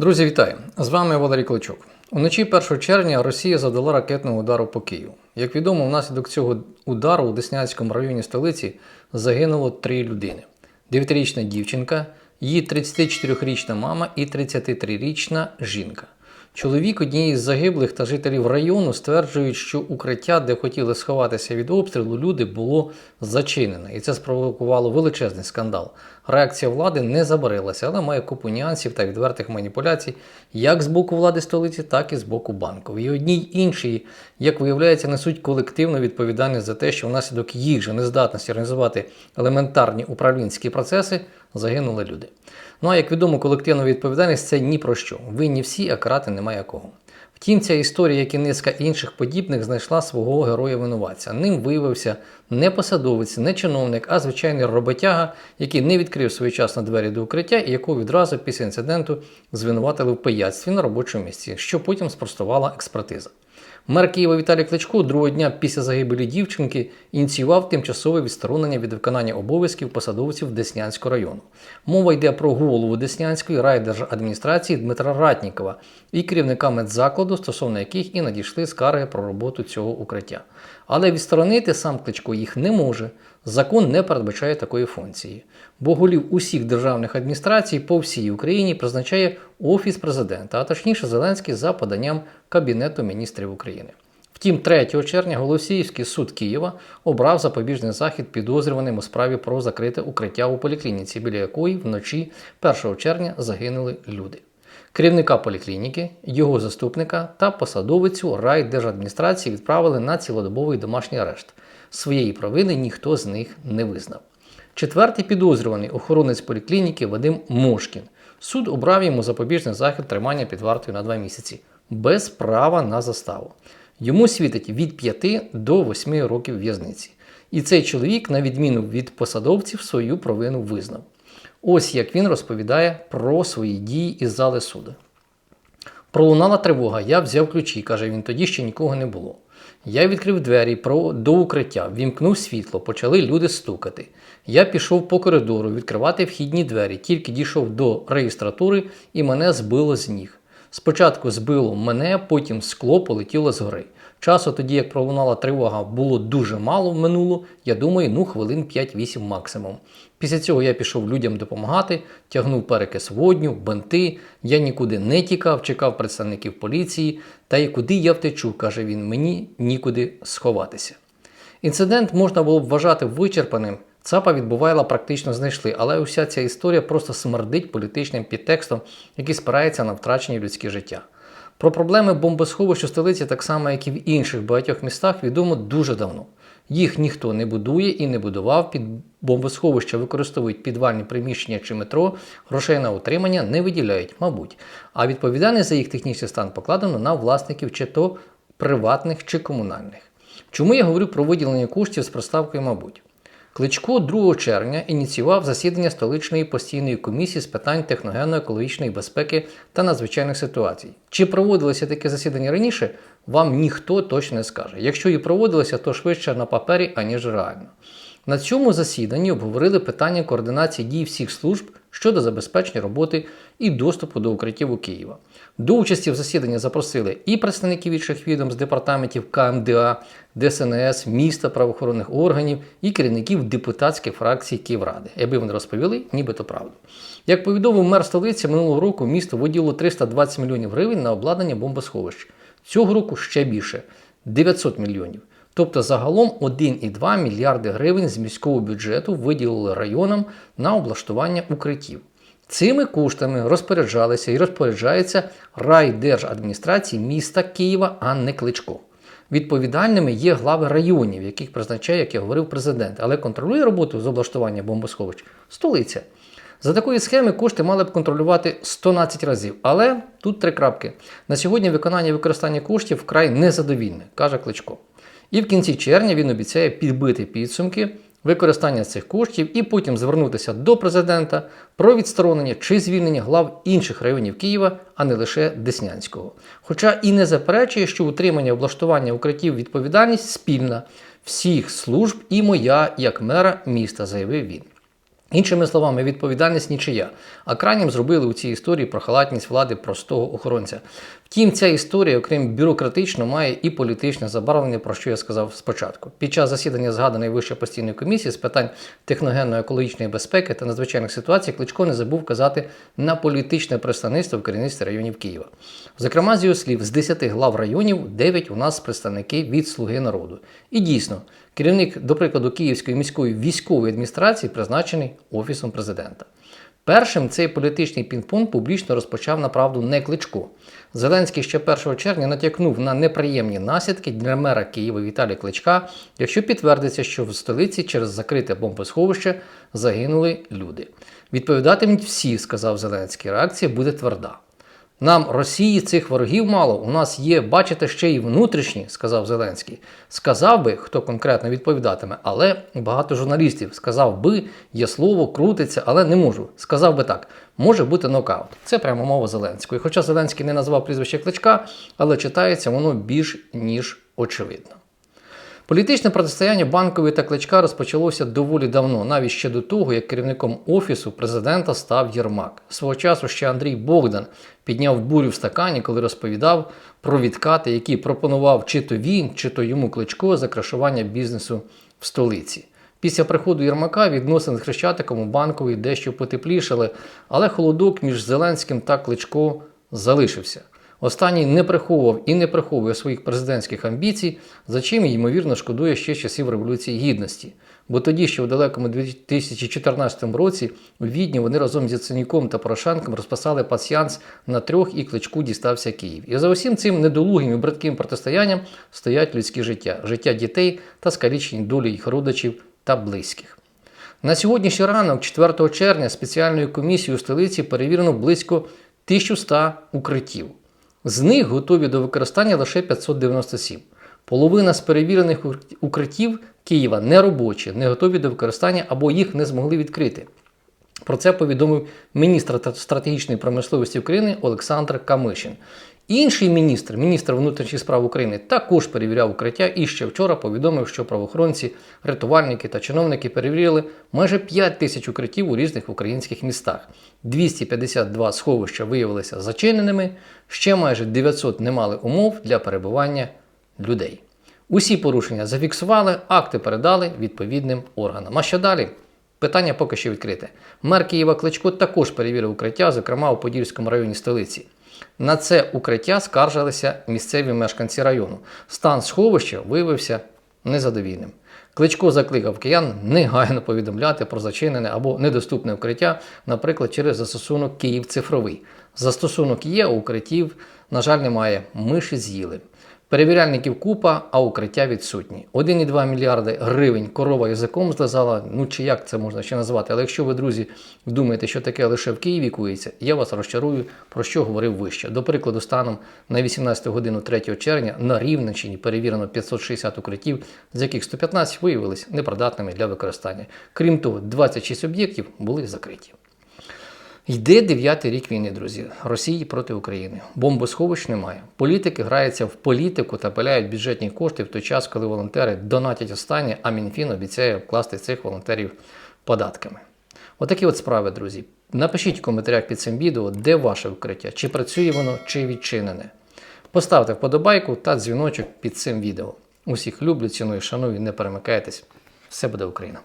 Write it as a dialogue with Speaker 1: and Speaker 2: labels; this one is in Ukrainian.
Speaker 1: Друзі, вітаю! З вами Валерій Кличук. Уночі 1 червня Росія завдала ракетного удару по Києву. Як відомо, внаслідок цього удару у Деснянському районі столиці загинуло три людини: 9-річна дівчинка, її 34-річна мама і 33-річна жінка. Чоловік однієї з загиблих та жителів району стверджують, що укриття, де хотіли сховатися від обстрілу, люди було зачинене, і це спровокувало величезний скандал. Реакція влади не забарилася, але має купу нюансів та відвертих маніпуляцій як з боку влади столиці, так і з боку банку. І одні й інші, як виявляється, несуть колективну відповідальність за те, що внаслідок їх же нездатності організувати елементарні управлінські процеси загинули люди. Ну а як відомо, колективна відповідальність це ні про що. Винні всі, а карати немає кого. Втім, ця історія, як і низка інших подібних, знайшла свого героя винуватця. Ним виявився не посадовець, не чиновник, а звичайний роботяга, який не відкрив своєчасно двері до укриття і якого відразу після інциденту звинуватили в пияцтві на робочому місці, що потім спростувала експертиза. Мер Києва Віталій Кличко другого дня після загибелі дівчинки ініціював тимчасове відсторонення від виконання обов'язків посадовців Деснянського району. Мова йде про голову Деснянської райдержадміністрації Дмитра Ратнікова і керівника медзакладу, стосовно яких і надійшли скарги про роботу цього укриття. Але відсторонити сам Кличко їх не може. Закон не передбачає такої функції, бо голів усіх державних адміністрацій по всій Україні призначає Офіс президента, а точніше Зеленський за поданням Кабінету міністрів України. Втім, 3 червня Голосіївський суд Києва обрав запобіжний захід підозрюваним у справі про закрите укриття у поліклініці, біля якої вночі 1 червня загинули люди. Керівника поліклініки, його заступника та посадовицю райдержадміністрації відправили на цілодобовий домашній арешт. Своєї провини ніхто з них не визнав. Четвертий підозрюваний охоронець поліклініки Вадим Мошкін. Суд обрав йому запобіжний захід тримання під вартою на два місяці без права на заставу. Йому світить від 5 до 8 років в'язниці. І цей чоловік, на відміну від посадовців, свою провину визнав. Ось як він розповідає про свої дії із зали суду. Пролунала тривога, я взяв ключі, каже він, тоді ще нікого не було. Я відкрив двері до укриття, вімкнув світло, почали люди стукати. Я пішов по коридору відкривати вхідні двері, тільки дійшов до реєстратури і мене збило з ніг. Спочатку збило мене, потім скло полетіло згори. Часу тоді, як пролунала тривога, було дуже мало минуло, я думаю, ну хвилин 5-8 максимум. Після цього я пішов людям допомагати, тягнув перекис водню, бенти. Я нікуди не тікав, чекав представників поліції. Та й куди я втечу, каже він, мені нікуди сховатися. Інцидент можна було б вважати вичерпаним. ЦАПа від Бувайла практично знайшли, але уся ця історія просто смердить політичним підтекстом, який спирається на втрачені людські життя. Про проблеми бомбосховищ у столиці, так само як і в інших багатьох містах, відомо дуже давно. Їх ніхто не будує і не будував. Під бомбосховища використовують підвальні приміщення чи метро, грошей на утримання не виділяють, мабуть. А відповідальність за їх технічний стан покладено на власників чи то приватних чи комунальних. Чому я говорю про виділення коштів з проставкою, мабуть? Кличко 2 червня ініціював засідання столичної постійної комісії з питань техногенно-екологічної безпеки та надзвичайних ситуацій. Чи проводилося таке засідання раніше, вам ніхто точно не скаже. Якщо і проводилося, то швидше на папері, аніж реально. На цьому засіданні обговорили питання координації дій всіх служб щодо забезпечення роботи і доступу до укриттів у Києва. До участі в засіданні запросили і представників інших відомств департаментів КМДА, ДСНС, міста, правоохоронних органів і керівників депутатських фракцій Київради, аби вони розповіли, нібито правду. Як повідомив мер столиці, минулого року місто виділило 320 мільйонів гривень на обладнання бомбосховищ. Цього року ще більше 900 мільйонів. Тобто загалом 1,2 мільярди гривень з міського бюджету виділили районам на облаштування укриттів. Цими коштами розпоряджалися і розпоряджаються райдержадміністрації міста Києва, а не Кличко. Відповідальними є глави районів, яких призначає, як я говорив, президент, але контролює роботу з облаштування бомбосховищ столиця. За такої схеми кошти мали б контролювати 112 разів. Але тут три крапки. На сьогодні виконання і використання коштів вкрай незадовільне, каже Кличко. І в кінці червня він обіцяє підбити підсумки використання цих коштів і потім звернутися до президента про відсторонення чи звільнення глав інших районів Києва, а не лише Деснянського. Хоча і не заперечує, що утримання облаштування укриттів відповідальність спільна всіх служб і моя як мера міста, заявив він. Іншими словами, відповідальність нічия. А крайнім зробили у цій історії про халатність влади простого охоронця. Втім, ця історія, окрім бюрократично, має і політичне забарвлення, про що я сказав спочатку. Під час засідання згаданої вище постійної комісії з питань техногенно-екологічної безпеки та надзвичайних ситуацій Кличко не забув казати на політичне представництво в керівництві районів Києва. Зокрема, з його слів, з 10 глав районів 9 у нас представники від Слуги народу. І дійсно, керівник, до прикладу, Київської міської військової адміністрації призначений Офісом президента. Першим цей політичний пінг-понг публічно розпочав направду не Кличко. Зеленський ще 1 червня натякнув на неприємні наслідки для мера Києва Віталія Кличка, якщо підтвердиться, що в столиці через закрите бомбосховище загинули люди. Відповідатимуть всі, сказав Зеленський. Реакція буде тверда. Нам Росії цих ворогів мало. У нас є, бачите, ще й внутрішні, сказав Зеленський. Сказав би, хто конкретно відповідатиме, але багато журналістів сказав би, є слово, крутиться, але не можу. Сказав би так: може бути нокаут. Це прямо мова Зеленського. І Хоча Зеленський не назвав прізвище Кличка, але читається воно більш ніж очевидно. Політичне протистояння банкової та кличка розпочалося доволі давно, навіть ще до того, як керівником офісу президента став Єрмак. Свого часу ще Андрій Богдан підняв бурю в стакані, коли розповідав про відкати, які пропонував чи то він, чи то йому кличко за крашування бізнесу в столиці. Після приходу Єрмака відносини з Хрещатиком у банковій дещо потеплішали, але холодок між Зеленським та Кличко залишився. Останній не приховував і не приховує своїх президентських амбіцій, за чим, ймовірно, шкодує ще часів Революції Гідності. Бо тоді, ще у далекому 2014 році, у Відні вони разом з Яценюком та Порошенком розписали пасьянс на трьох і кличку дістався Київ. І за усім цим недолугим і бридким протистоянням стоять людські життя, життя дітей та скалічені долі їх родичів та близьких. На сьогоднішній ранок, 4 червня, спеціальною комісією у столиці перевірено близько 1100 укриттів. З них готові до використання лише 597. Половина з перевірених укриттів Києва не робочі, не готові до використання або їх не змогли відкрити. Про це повідомив міністр стратегічної промисловості України Олександр Камишин. Інший міністр, міністр внутрішніх справ України, також перевіряв укриття і ще вчора повідомив, що правоохоронці, рятувальники та чиновники перевірили майже 5 тисяч укриттів у різних українських містах. 252 сховища виявилися зачиненими, ще майже 900 не мали умов для перебування людей. Усі порушення зафіксували, акти передали відповідним органам. А що далі? Питання поки що відкрите. Мер Києва Кличко також перевірив укриття, зокрема у Подільському районі столиці. На це укриття скаржилися місцеві мешканці району. Стан сховища виявився незадовільним. Кличко закликав киян негайно повідомляти про зачинене або недоступне укриття, наприклад, через застосунок Київ цифровий. Застосунок є, а укриттів, на жаль, немає. Миші з'їли. Перевіряльників купа, а укриття відсутні. 1,2 мільярди гривень корова язиком злизала. Ну чи як це можна ще назвати? Але якщо ви, друзі, думаєте, що таке лише в Києві кується, я вас розчарую, про що говорив вище. До прикладу, станом на 18 годину 3 червня на Рівненщині перевірено 560 укриттів, з яких 115 виявилися непридатними для використання. Крім того, 26 об'єктів були закриті. Йде дев'ятий рік війни, друзі, Росії проти України. Бомбосховищ немає. Політики граються в політику та пиляють бюджетні кошти в той час, коли волонтери донатять останнє, а Мінфін обіцяє вкласти цих волонтерів податками. Отакі от справи, друзі. Напишіть в коментарях під цим відео, де ваше укриття, чи працює воно, чи відчинене. Поставте вподобайку та дзвіночок під цим відео. Усіх люблю, ціную, шаную, не перемикайтесь. Все буде Україна!